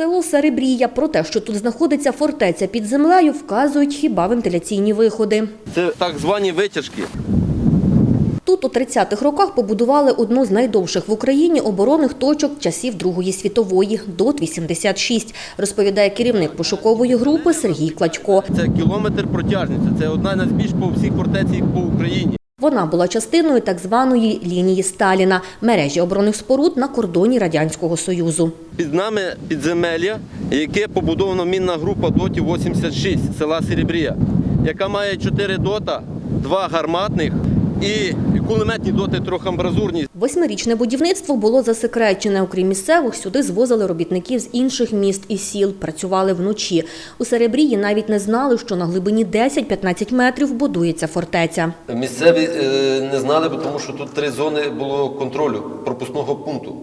Село Серебрія. Про те, що тут знаходиться фортеця під землею, вказують хіба вентиляційні виходи. Це так звані витяжки. Тут у 30-х роках побудували одну з найдовших в Україні оборонних точок часів Другої світової – ДОТ-86, розповідає керівник пошукової групи Сергій Клачко. Це кілометр протяжності. Це одна з найбільш по всіх фортеці по Україні. Вона була частиною так званої лінії Сталіна – мережі оборонних споруд на кордоні Радянського Союзу. Під нами підземелля, яке побудовано мінна група дотів 86 села Серебрія, яка має чотири дота, два гарматних і кулеметні доти трьохамбразурні. Восьмирічне будівництво було засекречене. Окрім місцевих, сюди звозили робітників з інших міст і сіл, працювали вночі. У Серебрії навіть не знали, що на глибині 10-15 метрів будується фортеця. Місцеві е, не знали, бо тому що тут три зони було контролю пропускного пункту.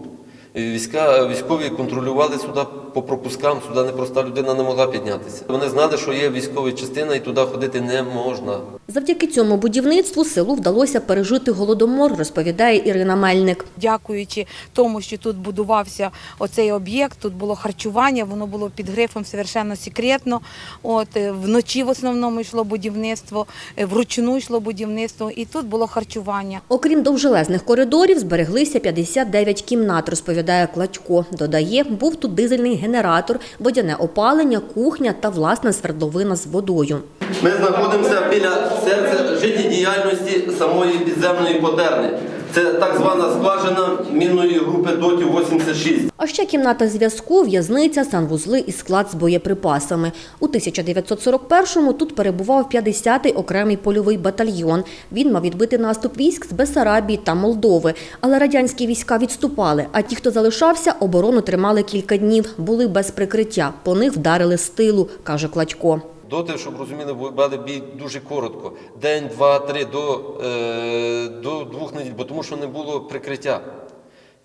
Війська, військові контролювали сюди по пропускам, сюди непроста людина не могла піднятися. Вони знали, що є військова частина і туди ходити не можна. Завдяки цьому будівництву селу вдалося пережити голодомор, розповідає Ірина Мельник. Дякуючи тому, що тут будувався оцей об'єкт, тут було харчування, воно було під грифом совершенно секретно. От е, вночі в основному йшло будівництво, е, вручну йшло будівництво, і тут було харчування. Окрім довжелезних коридорів, збереглися 59 кімнат, розповідає Клачко. Додає, був тут дизельний генератор, водяне опалення, кухня та власна свердловина з водою. Ми знаходимося біля серця життєдіяльності самої підземної потерни. Це так звана скважина мінної групи дотів 86. А ще кімната зв'язку, в'язниця, санвузли і склад з боєприпасами. У 1941-му тут перебував 50-й окремий польовий батальйон. Він мав відбити наступ військ з Бесарабії та Молдови. Але радянські війська відступали, а ті, хто залишався, оборону тримали кілька днів, були без прикриття. По них вдарили з тилу, каже Клачко. Доти, щоб розуміли, бали бій дуже коротко. День, два, три до, е, до двох неділь, бо тому що не було прикриття.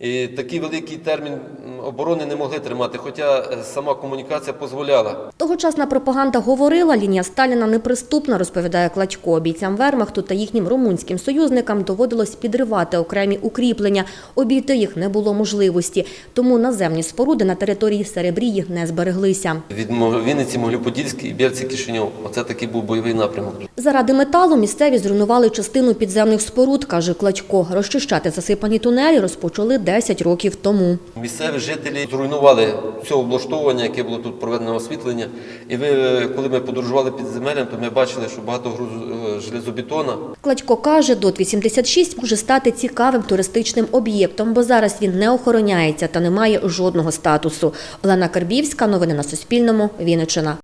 І такий великий термін оборони не могли тримати, хоча е, сама комунікація дозволяла. Тогочасна пропаганда говорила, лінія Сталіна неприступна, розповідає Клачко. Бійцям Вермахту та їхнім румунським союзникам доводилось підривати окремі укріплення. Обійти їх не було можливості. Тому наземні споруди на території Серебрії не збереглися. Від Вінниці, Могліподільський і Бєльці Кишиньов. Оце такий був бойовий напрямок. Заради металу місцеві зруйнували частину підземних споруд, каже Клачко. Розчищати засипані тунелі розпочали 10 років тому. Місцеві жителі зруйнували все облаштовування, яке було тут проведено освітлення. І ви, коли ми подорожували під земелем, то ми бачили, що багато груз- е, железобетона. Клачко каже, ДОТ-86 може стати цікавим туристичним об'єктом, бо зараз він не охороняється та не має жодного статусу. Олена Карбівська, новини на Суспільному, Вінниччина.